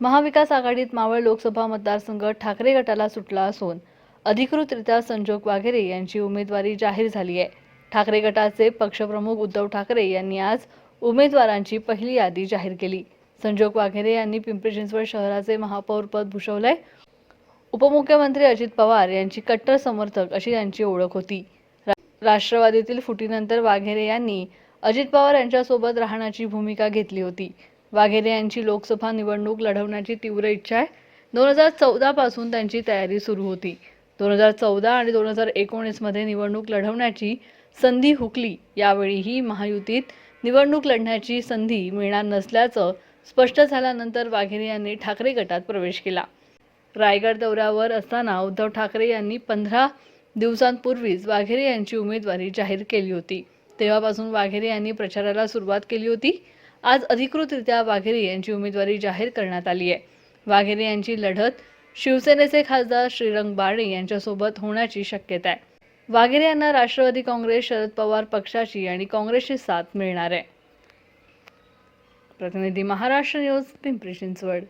महाविकास आघाडीत मावळ लोकसभा मतदारसंघ ठाकरे गटाला सुटला असून अधिकृतरित्या संजोग वाघेरे यांची उमेदवारी जाहीर झाली आहे. ठाकरे गटाचे पक्षप्रमुख उद्धव ठाकरे यांनी आज उमेदवारांची पहिली यादी जाहीर केली. संजोग वाघेरे यांनी पिंपरी चिंचवड शहराचे महापौरपद भूषवलंय. उपमुख्यमंत्री अजित पवार यांची कट्टर समर्थक अशी त्यांची ओळख होती. राष्ट्रवादीतील फुटीनंतर वाघेरे यांनी अजित पवार यांच्यासोबत राहण्याची भूमिका घेतली होती. वाघेरे यांची लोकसभा निवडणूक लढवण्याची तीव्र इच्छा आहे. दोन हजार चौदापासून त्यांची तयारी सुरू होती. दोन हजार चौदा आणि दोन हजार एकोणीसमध्ये निवडणूक लढवण्याची संधी हुकली. यावेळीही महायुतीत निवडणूक लढण्याची संधी मिळणार नसल्याचं स्पष्ट झाल्यानंतर वाघेरे यांनी ठाकरे गटात प्रवेश केला. रायगड दौऱ्यावर असताना उद्धव ठाकरे यांनी पंधरा दिवसांपूर्वीच वाघेरे यांची उमेदवारी जाहीर केली होती. तेव्हापासून वाघेरे यांनी प्रचाराला सुरुवात केली होती. आज अधिकृतरित्या वाघेरे यांची उमेदवारी जाहीर करण्यात आली आहे. वाघेरे यांची लढत शिवसेनेचे खासदार श्रीरंग बारणे यांच्यासोबत होण्याची शक्यता आहे. वाघेरे यांना राष्ट्रवादी काँग्रेस शरद पवार पक्षाची आणि काँग्रेसची साथ मिळणार आहे. प्रतिनिधी महाराष्ट्र न्यूज पिंपरी चिंचवड.